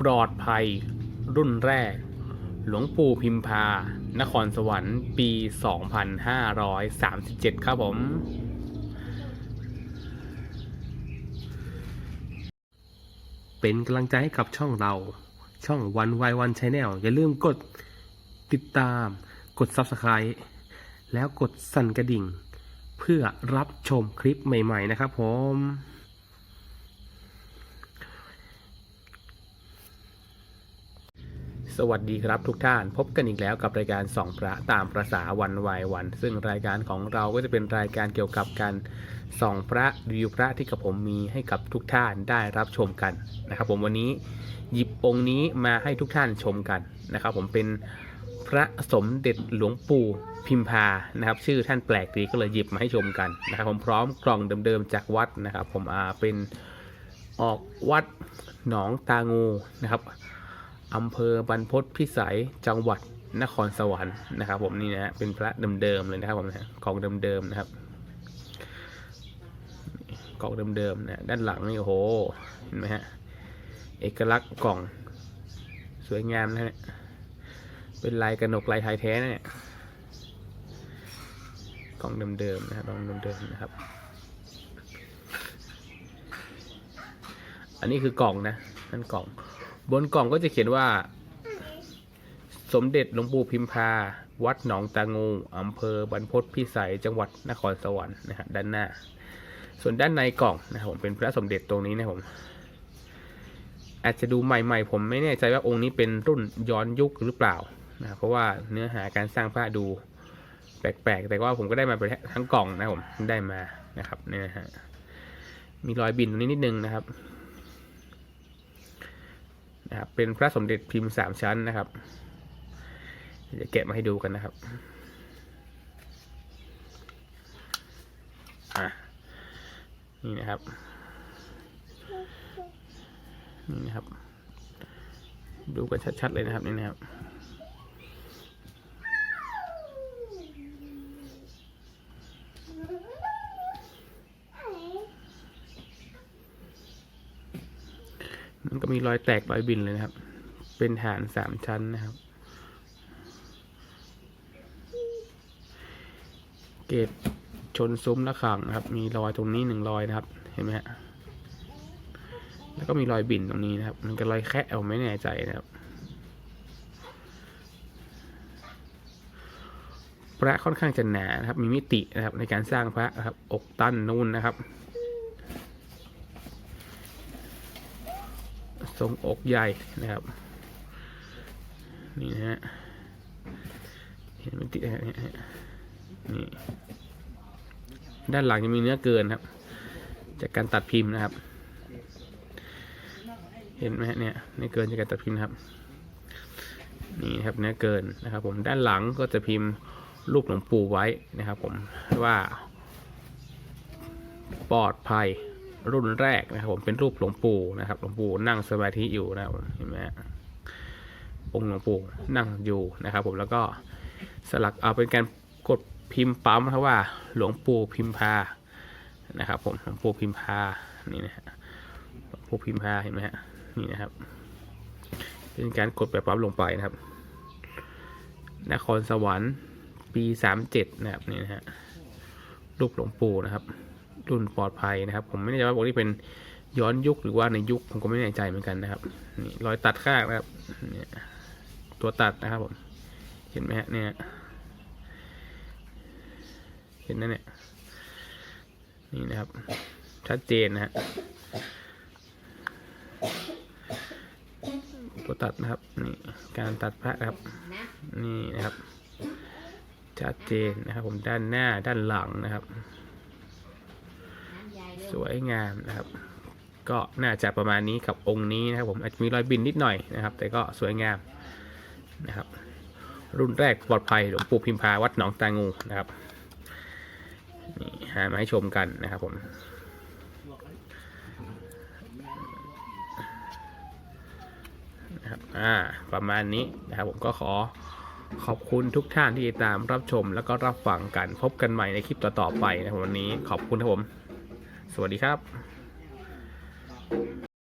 ปลอดภัย รุ่นแรก หลวงปู่พิมพา นครสวรรค์ ปี 2537 ครับผม เป็นกำลังใจให้กับช่องเรา ช่องวันวายวันชแนลอย่าลืมกดติดตาม กด Subscribe แล้วกดสั่นกระดิ่ง เพื่อรับชมคลิปใหม่ ๆ นะครับผม สวัสดีครับทุกท่านพบกันอีกแล้วกับรายการสองพระตามประษาวันวายวัน ซึ่งรายการของเราก็จะเป็นรายการเกี่ยวกับการส่องพระรีวิวพระที่กับผมมีให้กับทุกท่านได้รับชมกันนะครับ ผมวันนี้หยิบองค์นี้มาให้ทุกท่านชมกันนะครับ ผมเป็นพระสมเด็จหลวงปู่พิมพานะครับ ชื่อท่านแปลกดีก็เลยหยิบมาให้ชมกันนะครับ ผมพร้อมกล่องเดิมๆจากวัดนะครับ ผมอาเป็นออกวัดหนองตางูนะครับ อำเภอบรรพตพิสัยจังหวัดนครสวรรค์นะครับ ผมนี่นะเป็นพระเดิมๆเลยนะครับผมนะกล่องเดิมๆนะครับกล่องเดิมๆนะด้านหลังนี่โอ้โหเห็นไหมฮะเอกลักษณ์กล่องสวยงามนะฮะเป็นลายกระหนกลายไทยแท้นะเนี่ยกล่องเดิมๆนะครับกล่องเดิมๆนะครับ อันนี้คือกล่องนะนั่นกล่อง บนกล่องก็จะเขียนว่า สมเด็จหลวงปู่พิมพา วัดหนองตางูอำเภอบรรพตพิสัยจังหวัดนครสวรรค์นะฮะด้านหน้า ส่วนด้านในกล่องนะครับผมเป็นพระสมเด็จตรงนี้นะผมอาจจะดูใหม่ๆ ผมไม่แน่ใจว่าองค์นี้เป็นรุ่นย้อนยุคหรือเปล่านะเพราะว่าเนื้อหาการสร้างพระดูแปลกๆ แต่ว่าผมก็ได้มาเป็นทั้งกล่องนะผมได้มานะครับเนี่ยฮะมีรอยบินตรงนี้นิดนึงนะครับ นะครับ เป็นพระสมเด็จพิมพ์สามชั้นนะครับจะแกะมาให้ดูกันนะครับนี่นะครับ นี่นะครับ ดูกันชัดๆเลยนะครับนี่นะครับ มันก็มีรอยแตกรอยบินเลยนะครับ เป็นฐานสามชั้นนะครับ เกตชนซุ้มระฆังนะครับ มีรอยตรงนี้หนึ่งรอยนะครับ เห็นไหมฮะ แล้วก็มีรอยบินตรงนี้นะครับ มันก็รอยแคะเอาไม่แน่ใจนะครับ พระค่อนข้างจะหนานะครับ มีมิตินะครับ ในการสร้างพระนะครับ อกตั้นนู่นนะครับ ทรงอกใหญ่นะครับ นี่นะฮะเห็นมันติดนะฮะนี่ด้านหลังจะมีเนื้อเกินครับ จากการตัดพิมพ์นะครับ เห็นไหมเนี่ยเนื้อเกินจากการตัดพิมพ์นะครับ นี่นครับเนื้อเกินนะครับ ผมด้านหลังก็จะพิมพ์รูปหลวงปู่ไว้นะครับ ผมว่าปลอดภัย รุ่นแรกนะครับผมเป็นรูปหลวงปู่นะครับหลวงปู่นั่งสมาธิอยู่นะครับเห็นไหมฮะองค์หลวงปู่นั่งอยู่นะครับ ผมแล้วก็สลักเอาเป็นการกดพิมพ์ปั๊มนะครับว่าหลวงปู่พิมพานะครับ ผมหลวงปู่พิมพานี่นะฮะหลวงปู่พิมพาเห็นไหมฮะนี่นะครับ เป็นการกดแบบปั๊มลงไปนะครับ นครสวรรค์ปีสามเจ็ดนะครับนี่นะฮะรูปหลวงปู่นะครับ รุ่นปลอดภัยนะครับ ผมไม่แน่ใจว่าบอกที่เป็นย้อนยุคหรือว่าในยุคผมก็ไม่แน่ใจเหมือนกันนะครับนี่รอยตัดข้างนะครับเนี่ยตัวตัดนะครับผมเห็นไหมฮะเนี่ยเห็นนั่นเนี่ยนี่นะครับ ชัดเจนนะฮะตัวตัดนะครับนี่การตัดพระครับ นี่นะครับ ชัดเจนนะครับ ผมด้านหน้าด้านหลังนะครับ สวยงามนะครับ ก็น่าจะประมาณนี้กับองค์นี้นะครับผมอาจจะมีรอยบินนิดหน่อยนะครับ แต่ก็สวยงามนะครับ รุ่นแรกปลอดภัยหลวงปู่พิมพาวัดหนองตางูนะครับนี่หามาให้ชมกันนะครับผมนะครับอ่าประมาณนี้นะครับผมก็ขอขอบคุณทุกท่านที่ติดตามรับชมแล้วก็รับฟังกันพบกันใหม่ในคลิปต่อๆไปนะครับวันนี้ขอบคุณครับผม สวัสดีครับ